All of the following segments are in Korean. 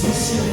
Sicily.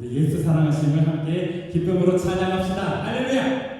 우리 예수 사랑하심을 함께 기쁨으로 찬양합시다. 할렐루야!